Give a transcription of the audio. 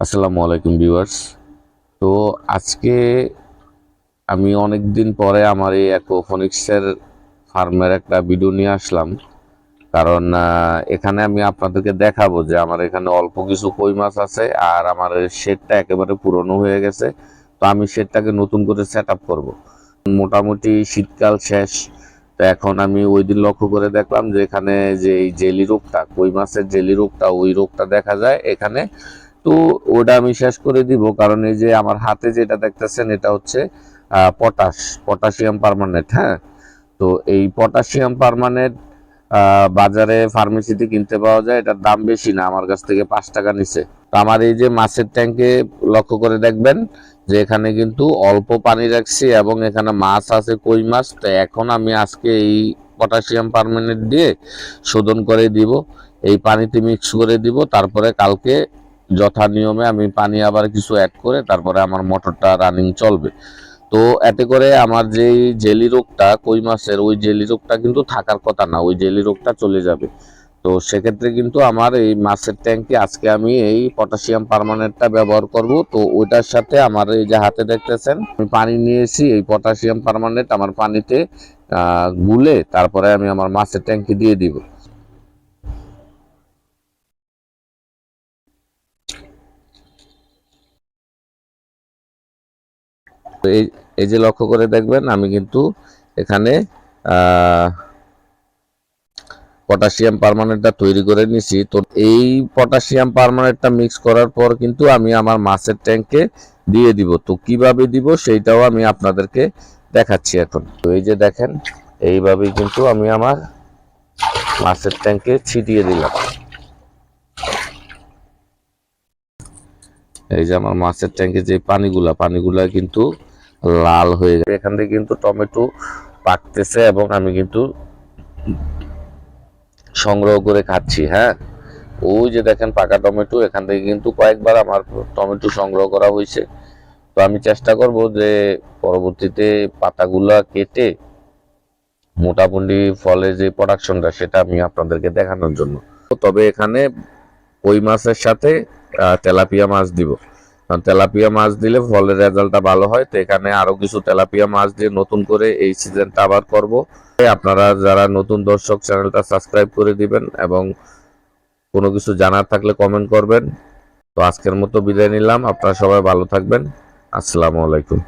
আসসালামু আলাইকুম ভিউয়ার্স। তো আজকে আমি অনেক দিন পরে আমার এই অ্যাকোফোনিক্সের ফার্মের একটা ভিডিও নিয়ে আসলাম। কারণ এখানে আমি আপনাদেরকে দেখাবো যে আমার এখানে অল্প কিছু কই মাছ আছে আর আমার শেডটা একেবারে পুরনো হয়ে গেছে। তো আমি শেডটাকে নতুন করে সেট আপ করব। মোটামুটি শীতকাল শেষ। তো এখন আমি ওই দিন লক্ষ্য করে দেখলাম যে এখানে যে এই জেলি রোগটা, কই মাছের জেলি রোগটা, ওই রোগটা দেখা যায়। এখানে তো ওটা আমি শেষ করে দিব, কারণ এই যে আমার হাতে যেটা দেখতেছেন এটা হচ্ছে পটাশ পটাশিয়াম পার্মানেন্ট হ্যাঁ? তো এই পটাশিয়াম পার্মানেন্ট বাজারে ফার্মেসিতে কিনতে পাওয়া যায়, এটার দাম বেশি না, আমার কাছ থেকে পাঁচ টাকা নিচে। তো আমার এই যে মাছের ট্যাঙ্কে লক্ষ্য করে দেখবেন যে এখানে কিন্তু অল্প পানি রাখছি এবং এখানে মাছ আছে, কই মাছ, তো এখন আমি আজকে এই পটাশিয়াম পার্মানেন্ট দিয়ে শোধন করে দিব। এই পানিতে মিক্স করে দিব, তারপরে কালকে যথা নিয়মে আমি পানি আবার কিছু অ্যাড করে তারপরে আমার মোটরটা রানিং চলবে। তো এতে করে আমার যে জেলি রোগটা কই মাছের ওই জেলি রোগটা কিন্তু থাকার কথা না, ওই জেলি রোগটা চলে যাবে। তো সেক্ষেত্রে কিন্তু আমার এই মাছের ট্যাঙ্কে আজকে আমি এই পটাশিয়াম পার্মানেন্টটা ব্যবহার করব। তো ওইটার সাথে আমার এই যে হাতে দেখতেছেন, আমি পানি নিয়েছি, এই পটাশিয়াম পার্মানেন্ট আমার পানিতে গুলে তারপরে আমি আমার মাছের ট্যাঙ্কে দিয়ে দিব। এই এই যে লক্ষ্য করে দেখবেন, আমি কিন্তু এখানে পটাশিয়াম পার্মানেন্টটা তৈরি করে নিছি তো এই পটাশিয়াম পার্মানেন্টটা মিক্স করার পর কিন্তু আমি আমার মাছের ট্যাঙ্কে দিয়ে দিব। তো কীভাবে দিব সেইটাও আমি আপনাদেরকে দেখাচ্ছি এখন। তো এই যে দেখেন, এইভাবেই কিন্তু আমি আমার মাছের ট্যাঙ্কে ছিটিয়ে দিলাম। এই যে আমার মাছের ট্যাঙ্কে যে পানিগুলা পানিগুলা কিন্তু লাল হয়ে গেছে এখান থেকে কিন্তু টমেটো পাকতেছে এবং আমি কিন্তু সংগ্রহ করে খাচ্ছি হ্যাঁ? ওই যে দেখেন পাকা টমেটো, এখান থেকে কিন্তু কয়েকবার আমার টমেটো সংগ্রহ করা হয়েছে। তো আমি চেষ্টা করব যে পরবর্তীতে পাতাগুলা কেটে মোটামুটি ফলের যে প্রোডাকশনটা সেটা আমি আপনাদেরকে দেখানোর জন্য। তবে এখানে ওই মাছের সাথে তেলাপিয়া মাছ দিব। তেলাপিয়া মাছ দিলে ফলের রেজাল্টটা ভালো হয়, তো এখানে আরও কিছু তেলাপিয়া মাছ দিয়ে নতুন করে এই সিজনটা আবার করব। আপনারা যারা নতুন দর্শক, চ্যানেলটা সাবস্ক্রাইব করে দিবেন এবং কোনো কিছু জানার থাকলে কমেন্ট করবেন। তো আজকের মতো বিদায় নিলাম, আপনারা সবাই ভালো থাকবেন। আসসালামু আলাইকুম।